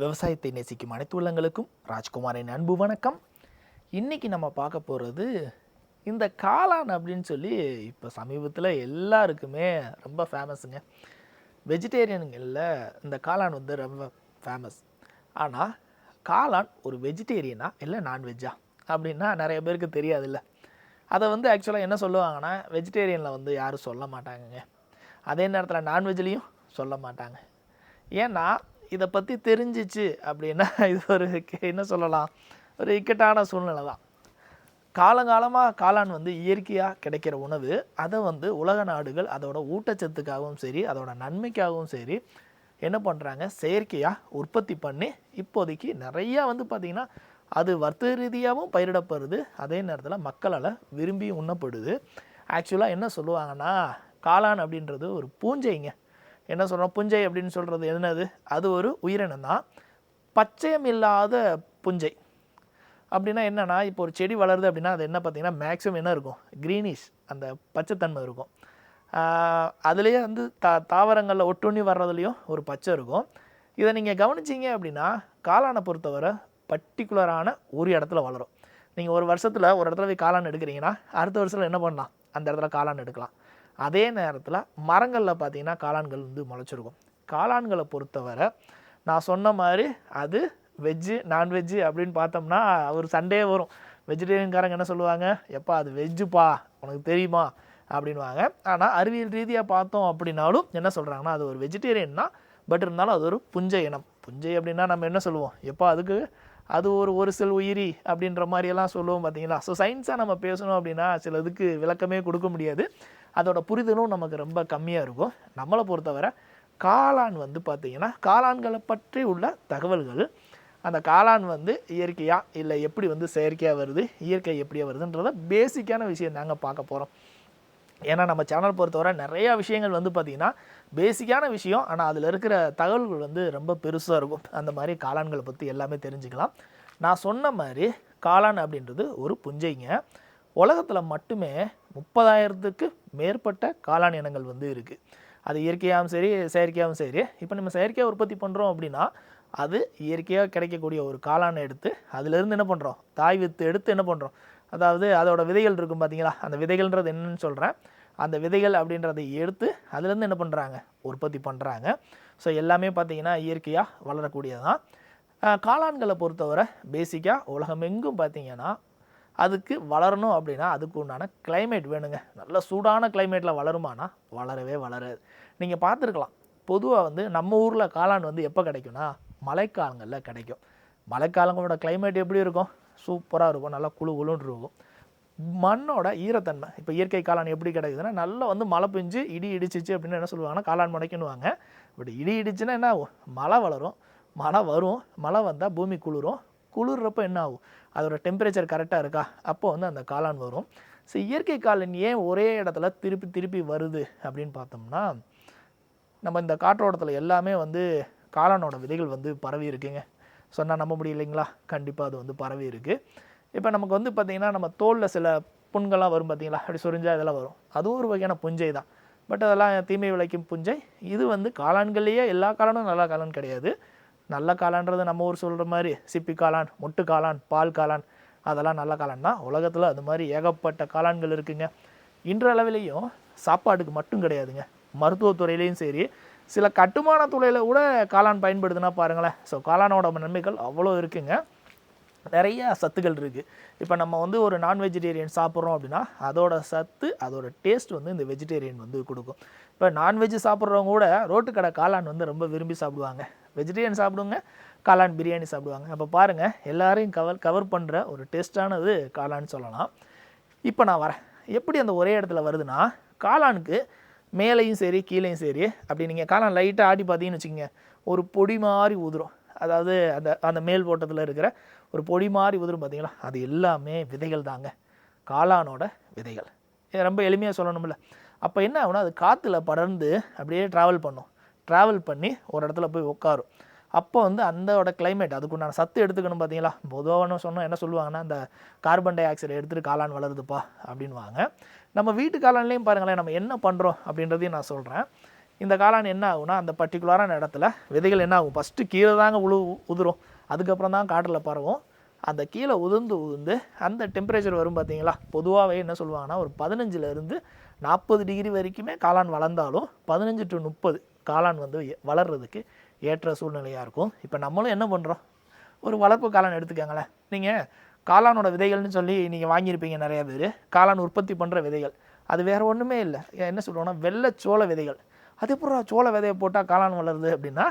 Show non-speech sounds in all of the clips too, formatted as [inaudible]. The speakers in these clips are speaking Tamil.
விவசாயத்தை நேசிக்கும் அனைத்து உள்ளங்களுக்கும் ராஜ்குமாரின் அன்பு வணக்கம். இன்னைக்கு நம்ம பார்க்க போகிறது இந்த காளான் அப்படின்னு சொல்லி இப்போ சமீபத்தில் எல்லாருக்குமே ரொம்ப ஃபேமஸுங்க வெஜிடேரியனுங்களில் இந்த காளான் வந்து ரொம்ப ஃபேமஸ் ஆனால் காளான் ஒரு வெஜிடேரியனா இல்லை நான்வெஜ்ஜா அப்படின்னா நிறைய பேருக்கு தெரியாதுல்ல. அதை வந்து ஆக்சுவலாக என்ன சொல்லுவாங்கன்னா வெஜிடேரியனில் வந்து யாரும் சொல்ல மாட்டாங்கங்க. அதே நேரத்தில் நான்வெஜ்லேயும் சொல்ல மாட்டாங்க. ஏன்னா இதை பற்றி தெரிஞ்சிச்சு அப்படின்னா [laughs] இது ஒரு கே- என்ன சொல்லலாம்? ஒரு இக்கட்டான சூழ்நிலை தான். காலங்காலமாக காளான் வந்து இயற்கையாக கிடைக்கிற உணவு அதை வந்து உலக நாடுகள் அதோட ஊட்டச்சத்துக்காகவும் சரி அதோட நன்மைக்காகவும் சரி என்ன பண்ணுறாங்க செயற்கையாக உற்பத்தி பண்ணி இப்போதைக்கு நிறையா வந்து பார்த்திங்கன்னா அது வர்த்தக ரீதியாகவும் பயிரிடப்படுது. அதே நேரத்தில் மக்களால் விரும்பி உண்ணப்படுது. ஆக்சுவலாக என்ன சொல்லுவாங்கன்னா காளான் அப்படின்றது ஒரு பூஞ்சைங்க. என்ன சொல்கிறோம் புஞ்சை அப்படின்னு சொல்கிறது என்னது? அது ஒரு உயிரினம் தான் பச்சையம் இல்லாத புஞ்சை. அப்படின்னா என்னென்னா இப்போ ஒரு செடி வளருது அப்படின்னா அது என்ன பார்த்திங்கன்னா மேக்ஸிமம் என்ன இருக்கும்? க்ரீனிஷ் அந்த பச்சைத்தன்மை இருக்கும். அதுலேயே வந்து தா தாவரங்களில் ஒட்டுண்ணி வர்றதுலேயும் ஒரு பச்சை இருக்கும். இதை நீங்கள் கவனிச்சீங்க அப்படின்னா காளானை பொறுத்தவரை பர்டிகுலரான ஒரு இடத்துல வளரும். நீங்கள் ஒரு வருஷத்தில் ஒரு இடத்துல போய் காளான் எடுக்கிறீங்கன்னா அடுத்த வருஷத்தில் என்ன பண்ணலாம்? அந்த இடத்துல காளான் எடுக்கலாம். அதே நேரத்தில் மரங்களில் பார்த்தீங்கன்னா காளான்கள் வந்து முளைச்சிருக்கும். காளான்களை பொறுத்தவரை நான் சொன்ன மாதிரி அது வெஜ்ஜு நான்வெஜ்ஜு அப்படின்னு பார்த்தோம்னா ஒரு சண்டே வரும். வெஜிடேரியன்காரங்க என்ன சொல்லுவாங்க? எப்பா அது வெஜ்ஜுப்பா உனக்கு தெரியுமா? அப்படின்வாங்க ஆனால் அறிவியல் ரீதியாக பார்த்தோம் அப்படின்னாலும் என்ன சொல்கிறாங்கன்னா அது ஒரு வெஜிடேரியன் தான் பட் இருந்தாலும் அது ஒரு புஞ்சை இனம். புஞ்சை அப்படின்னா நம்ம என்ன சொல்லுவோம்? எப்போ அதுக்கு அது ஒரு ஒரு சில உயிரி அப்படின்ற மாதிரியெல்லாம் சொல்லுவோம் பார்த்தீங்களா ஸோ சயின்ஸாக நம்ம பேசணும் அப்படின்னா சில இதுக்கு விளக்கமே கொடுக்க முடியாது. அதோட புரிதலும் நமக்கு ரொம்ப கம்மியாக இருக்கும். நம்மளை பொறுத்தவரை காளான் வந்து பார்த்தீங்கன்னா காளான்களை பற்றி உள்ள தகவல்கள் அந்த காளான் வந்து இயற்கையாக இல்லை எப்படி வந்து செயற்கையாக வருது இயற்கை எப்படியாக வருதுன்றத பேசிக்கான விஷயம் தாங்க பார்க்க போகிறோம் ஏன்னா நம்ம சேனல் பொறுத்தவரை நிறையா விஷயங்கள் வந்து பார்த்திங்கன்னா பேசிக்கான விஷயம் ஆனால் அதில் இருக்கிற தகவல்கள் வந்து ரொம்ப பெருசாக இருக்கும். அந்த மாதிரி காளான்களை பற்றி எல்லாமே தெரிஞ்சுக்கலாம். நான் சொன்ன மாதிரி காளான் அப்படின்றது ஒரு புஞ்சைங்க. உலகத்தில் மட்டுமே முப்பதாயிரத்துக்கு மேற்பட்ட காளான் இனங்கள் வந்து இருக்குது அது இயற்கையாகவும் சரி செயற்கையாகவும் சரி. இப்போ நம்ம செயற்கையாக உற்பத்தி பண்ணுறோம் அப்படின்னா அது இயற்கையாக கிடைக்கக்கூடிய ஒரு காளானை எடுத்து அதிலிருந்து என்ன பண்ணுறோம் தாய் வித்து எடுத்து என்ன பண்ணுறோம் அதாவது அதோட விதைகள் இருக்கும் பார்த்தீங்களா அந்த விதைகள்ன்றது என்னன்னு சொல்கிறேன் அந்த விதைகள் அப்படின்றத எடுத்து அதுலேருந்து என்ன பண்ணுறாங்க உற்பத்தி பண்ணுறாங்க ஸோ எல்லாமே பார்த்தீங்கன்னா இயற்கையாக வளரக்கூடியது தான் காளான்களை பொறுத்தவரை பேசிக்காக உலகமெங்கும் பார்த்தீங்கன்னா அதுக்கு வளரணும் அப்படின்னா அதுக்கு உண்டான கிளைமேட் வேணுங்க. நல்ல சூடான கிளைமேட்டில் வளருமானா வளரவே வளராது. நீங்கள் பார்த்துருக்கலாம். பொதுவாக வந்து நம்ம ஊரில் காளான் வந்து எப்போ கிடைக்கும்னா மழைக்காலங்களில் கிடைக்கும். மழைக்காலங்களோட கிளைமேட் எப்படி இருக்கும்? சூப்பராக இருக்கும். நல்லா குளு குளுன்னு இருக்கும். மண்ணோட ஈரத்தன்மை. இப்போ இயற்கை காளான் எப்படி கிடைக்குதுன்னா நல்லா வந்து மழை பெஞ்சு இடி இடிச்சிச்சு அப்படின்னு என்ன சொல்லுவாங்கன்னா காளான் முளைக்கணுவாங்க பட் இடி இடிச்சுன்னா என்ன மழை வளரும். மழை வரும். மழை வந்தால் பூமி குளிரும். குளிர்றப்போ என்ன ஆகும் அதோட டெம்பரேச்சர் கரெக்டாக இருக்கா? அப்போ வந்து அந்த காளான் வரும். ஸோ இயற்கை காளான் ஏன் ஒரே இடத்துல திருப்பி திருப்பி வருது அப்படின்னு பார்த்தோம்னா நம்ம இந்த காற்றோட்டத்தில் எல்லாமே வந்து காளானோட விதைகள் வந்து பரவி இருக்குங்க. சொன்னால் நம்ப முடியலைங்களா கண்டிப்பாக அது வந்து பரவி இருக்குது இப்போ நமக்கு வந்து பார்த்திங்கன்னா நம்ம தோலில் சில புண்கள்லாம் வரும் பார்த்தீங்களா அப்படி சொரிஞ்சா இதெல்லாம் வரும். அதுவும் ஒரு வகையான புஞ்சை தான். பட் அதெல்லாம் தீமை விளைக்கும் புஞ்சை. இது வந்து காளான்கள்லேயே எல்லா காலனும் நல்ல காளான் கிடையாது. நல்ல காளான்றது நம்ம ஊர் சொல்கிற மாதிரி சிப்பி காளான் முட்டு காளான் பால் காளான் அதெல்லாம் நல்ல காளான் தான். உலகத்தில் அது மாதிரி ஏகப்பட்ட காளான்கள் இருக்குங்க. இன்றளவிலையும் சாப்பாட்டுக்கு மட்டும் கிடையாதுங்க. மருத்துவத்துறையிலையும் சரி சில கட்டுமான துறையில் கூட காளான் பயன்படுதுன்னா பாருங்களேன். ஸோ காளானோட நன்மைகள் அவ்வளோ இருக்குங்க. நிறைய சத்துக்கள் இருக்குது இப்போ நம்ம வந்து ஒரு நான் வெஜிடேரியன் சாப்பிட்றோம் அப்படின்னா அதோட சத்து அதோட டேஸ்ட் வந்து இந்த வெஜிடேரியன் வந்து கொடுக்கும். இப்போ நான்வெஜ் சாப்பிட்றவங்க கூட ரோட்டு கடை காளான் வந்து ரொம்ப விரும்பி சாப்பிடுவாங்க. வெஜிடேரியன் சாப்பிடுங்க காளான் பிரியாணி சாப்பிடுவாங்க. அப்போ பாருங்கள் எல்லாரையும் கவர் கவர் பண்ணுற ஒரு டேஸ்ட்டானது காளான்னு சொல்லலாம். இப்போ நான் வரேன். எப்படி அந்த ஒரே இடத்துல வருதுன்னா காளானுக்கு மேலேயும் சரி கீழேயும் சரி அப்படி நீங்கள் காளான் லைட்டாக ஆடி பார்த்தீங்கன்னு வச்சுக்கோங்க ஒரு பொடி மாதிரி உதிரும். அதாவது அந்த அந்த மேல் ஓட்டத்தில் இருக்கிற ஒரு பொடி மாதிரி உதிரும் பார்த்தீங்களா? அது எல்லாமே விதைகள் தாங்க. காளானோட விதைகள். இது ரொம்ப எளிமையாக சொல்லணும்ல. அப்போ என்ன ஆகுனா அது காற்றுல படர்ந்து அப்படியே ட்ராவல் பண்ணும். ட்ராவல் பண்ணி ஒரு இடத்துல போய் உட்காரும் அப்போ வந்து அந்தோட கிளைமேட் அதுக்குண்டான சத்து எடுத்துக்கணும் பார்த்தீங்களா பொதுவாக சொன்னோம் என்ன சொல்லுவாங்கன்னா அந்த கார்பன் டை ஆக்சைடை எடுத்துகிட்டு காளான் வளருதுப்பா அப்படின்வாங்க நம்ம வீட்டு காளான்லேயும் பாருங்களேன் நம்ம என்ன பண்ணுறோம் அப்படின்றதையும் நான் சொல்கிறேன் இந்த காளான் என்ன ஆகுனா அந்த பர்டிகுலரான இடத்துல விதைகள் என்ன ஆகும்? ஃபஸ்ட்டு கீழே தாங்க உழு உதிரும். அதுக்கப்புறம் தான் காட்டில் பரவும். அந்த கீழே உதிர்ந்து உதிர்ந்து அந்த டெம்பரேச்சர் வரும் பார்த்தீங்களா பொதுவாகவே என்ன சொல்லுவாங்கன்னா ஒரு பதினஞ்சுலேருந்து நாற்பது டிகிரி வரைக்குமே காளான் வளர்ந்தாலும் பதினஞ்சு டு முப்பது காளான் வந்து வளர்கிறதுக்கு வளர்றதுக்கு ஏற்ற சூழ்நிலையாக இருக்கும். இப்போ நம்மளும் என்ன பண்ணுறோம் ஒரு வளர்ப்பு காளான் எடுத்துக்கோங்களேன். நீங்கள் காளானோட விதைகள்னு சொல்லி நீங்கள் வாங்கியிருப்பீங்க நிறைய பேர். காளான் உற்பத்தி பண்ணுற விதைகள். அது வேறு ஒன்றுமே இல்லை. என்ன சொல்கிறோன்னா வெள்ளை சோள விதைகள். அது அப்புறம் சோள விதையை போட்டால் காளான் வளருது அப்படின்னா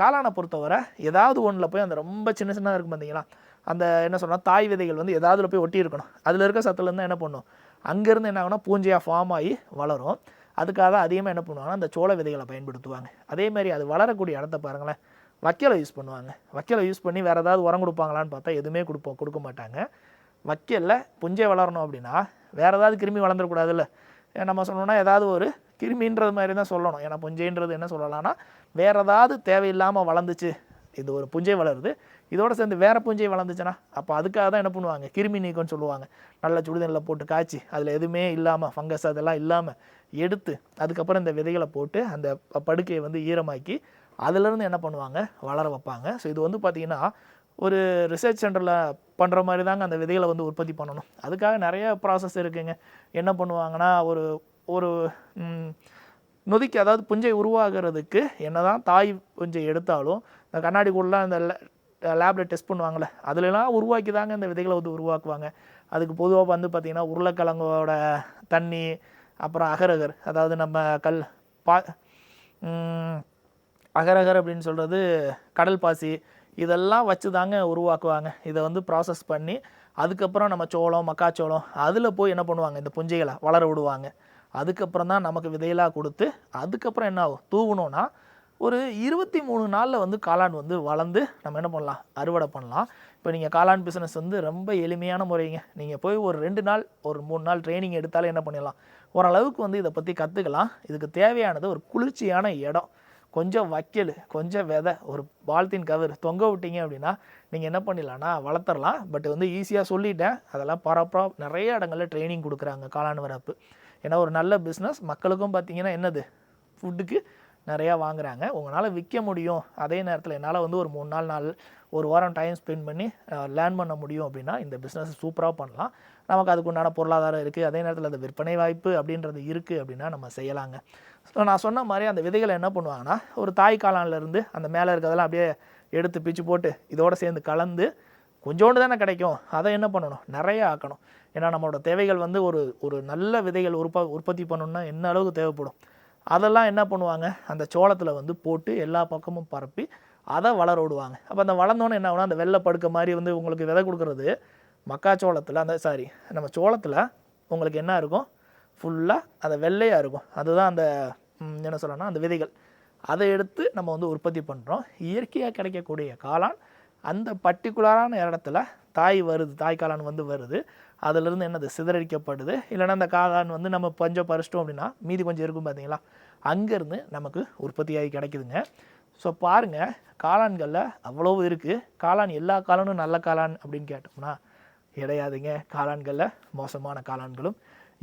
காளானை பொறுத்தவரை ஏதாவது ஒன்றில் போய் அந்த ரொம்ப சின்ன சின்னதாக இருக்கும் பார்த்தீங்களா அந்த என்ன சொல்கிறோம் தாய் விதைகள் வந்து ஏதாவதுல போய் ஒட்டி இருக்கணும் அதில் இருக்க சத்துலேருந்து என்ன பண்ணும்? அங்கேருந்து என்ன ஆகும்னா பூஞ்சையாக ஃபார்ம் ஆகி வளரும். அதுக்காக தான் அதிகமாக என்ன பண்ணுவாங்கன்னா அந்த சோள விதைகளை பயன்படுத்துவாங்க. அதே மாதிரி அது வளரக்கூடிய இடத்த பாருங்களேன். வைக்கலை யூஸ் பண்ணுவாங்க. வைக்கலை யூஸ் பண்ணி வேறு ஏதாவது உரம் கொடுப்பாங்களான்னு பார்த்தா எதுவுமே கொடுப்போம் கொடுக்க மாட்டாங்க. வைக்கல்ல புஞ்சை வளரணும் அப்படின்னா வேறு ஏதாவது கிருமி வளர்ந்துடக்கூடாதுல்ல. நம்ம சொல்லணும்னா ஏதாவது ஒரு கிருமின்றது மாதிரி தான் சொல்லணும். ஏன்னா புஞ்சைன்றது என்ன சொல்லலாம்னா வேறு ஏதாவது தேவையில்லாமல் வளர்ந்துச்சு இது ஒரு புஞ்சை வளருது. இதோட சேர்ந்து வேறு புஞ்சை வளர்ந்துச்சுன்னா அப்போ அதுக்காக தான் என்ன பண்ணுவாங்க? கிருமி நீக்கம்னு சொல்லுவாங்க. நல்ல சுடுதண்ணில் போட்டு காய்ச்சி அதில் எதுவுமே இல்லாமல் ஃபங்கஸ் அதெல்லாம் இல்லாமல் எடுத்து அதுக்கப்புறம் இந்த விதைகளை போட்டு அந்த படுக்கையை வந்து ஈரமாக்கி அதுலேருந்து என்ன பண்ணுவாங்க? வளர வைப்பாங்க. ஸோ இது வந்து பார்த்திங்கன்னா ஒரு ரிசர்ச் சென்டரில் பண்ணுற மாதிரி தாங்க அந்த விதைகளை வந்து உற்பத்தி பண்ணணும். அதுக்காக நிறைய ப்ராசஸ் இருக்குங்க. என்ன பண்ணுவாங்கன்னா ஒரு ஒரு நொதிக்கு அதாவது புஞ்சை உருவாகிறதுக்கு என்ன தான் தாய் புஞ்சை எடுத்தாலும் இந்த கண்ணாடி கூடலாம் அந்த லேபில் டெஸ்ட் பண்ணுவாங்கள்ல அதுலலாம் உருவாக்கி தாங்க இந்த விதைகளை வந்து உருவாக்குவாங்க. அதுக்கு பொதுவாக வந்து பார்த்திங்கன்னா உருளைக்கிழங்கோட தண்ணி அப்புறம் அகரகர் அதாவது நம்ம கல் பா அகரகர் அப்படின்னு சொல்கிறது கடல் பாசி இதெல்லாம் வச்சு தாங்க உருவாக்குவாங்க. இதை வந்து ப்ராசஸ் பண்ணி அதுக்கப்புறம் நம்ம சோளம் மக்காச்சோளம் அதில் போய் என்ன பண்ணுவாங்க இந்த புஞ்சைகளை வளர விடுவாங்க. அதுக்கப்புறம் தான் நமக்கு விதையெல்லாம் கொடுத்து அதுக்கப்புறம் என்ன ஆகும்? தூவணும்னா ஒரு இருபத்தி மூணு நாளில் வந்து காளான் வந்து வளர்ந்து நம்ம என்ன பண்ணலாம்? அறுவடை பண்ணலாம். இப்போ நீங்கள் காளான் பிஸ்னஸ் வந்து ரொம்ப எளிமையான முறைங்க. நீங்கள் போய் ஒரு ரெண்டு நாள் ஒரு மூணு நாள் ட்ரைனிங் எடுத்தாலே என்ன பண்ணிடலாம்? ஓரளவுக்கு வந்து இதை பற்றி கற்றுக்கலாம் இதுக்கு தேவையானது ஒரு குளிர்ச்சியான இடம். கொஞ்சம் வைக்கல் கொஞ்சம் விதை ஒரு பால்தீன் கவர் தொங்க விட்டீங்க அப்படின்னா நீங்கள் என்ன பண்ணிடலாம்னா வளர்த்துறலாம் பட் வந்து ஈஸியாக சொல்லிட்டேன். அதெல்லாம் பரப்பராக நிறைய இடங்களில் ட்ரைனிங் கொடுக்குறாங்க காளான் வரப்பு ஏன்னா ஒரு நல்ல பிஸ்னஸ் மக்களுக்கும் பார்த்தீங்கன்னா என்னது? ஃபுட்டுக்கு நிறையா வாங்குறாங்க. உங்களால் விற்க முடியும். அதே நேரத்தில் என்னால் வந்து ஒரு மூணு நாள் நாள் ஒரு வாரம் டைம் ஸ்பெண்ட் பண்ணி லேர்ன் பண்ண முடியும் அப்படின்னா இந்த பிஸ்னஸ் சூப்பராக பண்ணலாம். நமக்கு அதுக்கு உண்டான பொருளாதாரம் இருக்குது அதே நேரத்தில் அந்த விற்பனை வாய்ப்பு அப்படின்றது இருக்குது அப்படின்னா நம்ம செய்யலாங்க. ஸோ நான் சொன்ன மாதிரி அந்த விதைகளை என்ன பண்ணுவாங்கன்னா ஒரு தாய் காளான்ல இருந்து அந்த மேலே இருக்கிறதெல்லாம் அப்படியே எடுத்து பிச்சு போட்டு இதோடு சேர்ந்து கலந்து கொஞ்சோண்டு தானே கிடைக்கும். அதை என்ன பண்ணணும்? நிறைய ஆக்கணும். ஏன்னா நம்மளோட தேவைகள் வந்து ஒரு ஒரு நல்ல விதைகள் உற்ப உற்பத்தி பண்ணணும்னா என்ன அளவுக்கு தேவைப்படும்? அதெல்லாம் என்ன பண்ணுவாங்க? அந்த சோளத்தில் வந்து போட்டு எல்லா பக்கமும் பரப்பி அதை வளர விடுவாங்க. அப்போ அந்த வளர்ந்தோன்னே என்ன ஆகும்னா அந்த வெள்ளை படுக்க மாதிரி வந்து உங்களுக்கு விதை கொடுக்குறது மக்காச்சோளத்தில் அந்த சாரி நம்ம சோளத்தில் உங்களுக்கு என்ன இருக்கும்? ஃபுல்லாக அந்த வெள்ளையாக இருக்கும். அதுதான் அந்த என்ன சொல்லணும்னா அந்த விதைகள். அதை எடுத்து நம்ம வந்து உற்பத்தி பண்ணுறோம் இயற்கையாக கிடைக்கக்கூடிய காளான் அந்த பர்டிகுலரான இடத்துல தாய் வருது தாய் காளான் வந்து வருது. அதிலிருந்து என்னது சிதறடிக்கப்படுது. இல்லைன்னா அந்த காளான் வந்து நம்ம பஞ்சம் பறிச்சிட்டோம் அப்படின்னா மீதி கொஞ்சம் இருக்கும் பார்த்தீங்களா? அங்கேருந்து நமக்கு உற்பத்தியாகி கிடைக்குதுங்க. ஸோ பாருங்கள் காளான்களில் அவ்வளவு இருக்குது காளான் எல்லா காளானும் நல்ல காளான் அப்படின்னு கேட்டோம்னா கிடையாதுங்க. காளான்களில் மோசமான காளான்களும்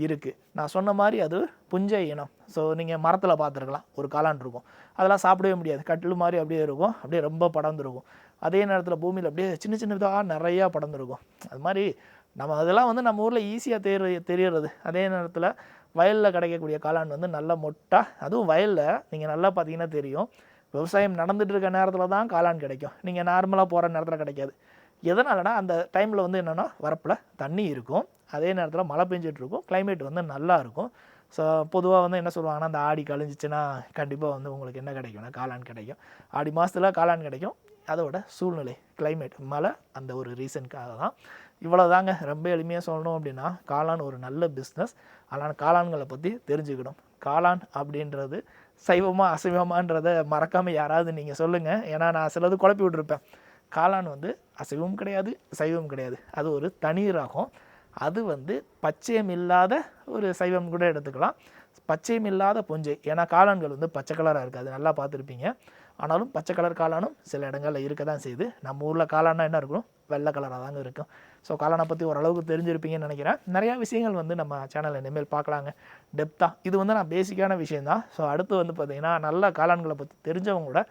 இருக்குது நான் சொன்ன மாதிரி அது புஞ்சை இனம். ஸோ நீங்கள் மரத்தில் பார்த்துருக்கலாம். ஒரு காளான் இருக்கும். அதெல்லாம் சாப்பிடவே முடியாது. கட்டில் மாதிரி அப்படியே இருக்கும். அப்படியே ரொம்ப படர்ந்துருக்கும். அதே நேரத்தில் பூமியில் அப்படியே சின்ன சின்னதாக நிறையா படர்ந்துருக்கும். அது மாதிரி நம்ம அதெல்லாம் வந்து நம்ம ஊரில் ஈஸியாக தெரிய தெரியறது. அதே நேரத்தில் வயலில் கிடைக்கக்கூடிய காளான் வந்து நல்ல மொட்டா அதுவும் வயலில் நீங்கள் நல்லா பார்த்தீங்கன்னா தெரியும். விவசாயம் நடந்துட்டு இருக்க நேரத்தில் தான் காளான் கிடைக்கும். நீங்கள் நார்மலாக போகிற நேரத்தில் கிடைக்காது. எதனாலனா அந்த டைமில் வந்து என்னென்னா வரப்பில் தண்ணி இருக்கும். அதே நேரத்தில் மழை பெஞ்சிட்ருக்கும் கிளைமேட் வந்து நல்லா இருக்கும். ஸோ பொதுவாக வந்து என்ன சொல்லுவாங்கன்னா அந்த ஆடி கழிஞ்சிச்சுன்னா கண்டிப்பாக வந்து உங்களுக்கு என்ன கிடைக்கும்னா காளான் கிடைக்கும்? ஆடி மாதத்தில் காளான் கிடைக்கும். அதோட சூழ்நிலை கிளைமேட் மழை அந்த ஒரு ரீசனுக்காக தான் இவ்வளோதாங்க ரொம்ப எளிமையாக சொல்லணும் அப்படின்னா காளான் ஒரு நல்ல பிஸ்னஸ் ஆனால் காளான்களை பற்றி தெரிஞ்சுக்கணும். காளான் அப்படின்றது சைவமாக அசைவமான்றதை மறக்காமல் யாராவது நீங்கள் சொல்லுங்கள் ஏன்னா நான் சிலது குழப்பி விட்டுருப்பேன். காளான் வந்து அசைவம் கிடையாது சைவம் கிடையாது. அது ஒரு தனி ரகம் அது வந்து பச்சையம் இல்லாத ஒரு சைவம் கூட எடுத்துக்கலாம். பச்சையம் இல்லாத பொஞ்சை. ஏன்னா காளான்கள் வந்து பச்சை கலராக இருக்குது அது நல்லா பார்த்துருப்பீங்க. ஆனாலும் பச்சை கலர் காளானும் சில இடங்களில் இருக்க தான் செய்யுது. நம்ம ஊரில் காளானா என்ன இருக்கும்? வெள்ளை கலராக தாங்க இருக்கும். ஸோ காளானை பற்றி ஓரளவுக்கு தெரிஞ்சிருப்பீங்கன்னு நினைக்கிறேன். நிறையா விஷயங்கள் வந்து நம்ம சேனலில் இனிமேல் பார்க்கலாங்க. டெப்த்தாக இது வந்து நான் பேசிக்கான விஷயந்தான் ஸோ அடுத்து வந்து பார்த்திங்கன்னா நல்ல காளான்களை பற்றி தெரிஞ்சவங்க கூட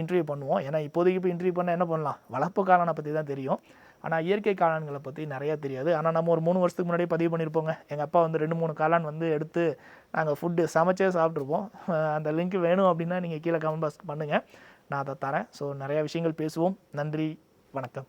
இன்டர்வியூ பண்ணுவோம். ஏன்னா இப்போதைக்கு இப்போ இன்டர்வியூ பண்ணால் என்ன பண்ணலாம்? வளர்ப்பு காளானை பற்றி தான் தெரியும். ஆனால் இயற்கை காளான்களை பற்றி நிறையா தெரியாது. ஆனால் நம்ம ஒரு மூணு வருஷத்துக்கு முன்னாடியே பதிவு பண்ணியிருப்போங்க எங்கள் அப்பா வந்து ரெண்டு மூணு காளான் வந்து எடுத்து நாங்கள் ஃபுட்டு சமைச்சே சாப்பிட்ருப்போம் அந்த லிங்க் வேணும் அப்படின்னா நீங்கள் கீழே கமெண்ட் பாக்ஸ் பண்ணுங்கள் நான் அதை தரேன். ஸோ நிறையா விஷயங்கள் பேசுவோம். நன்றி. வணக்கம்.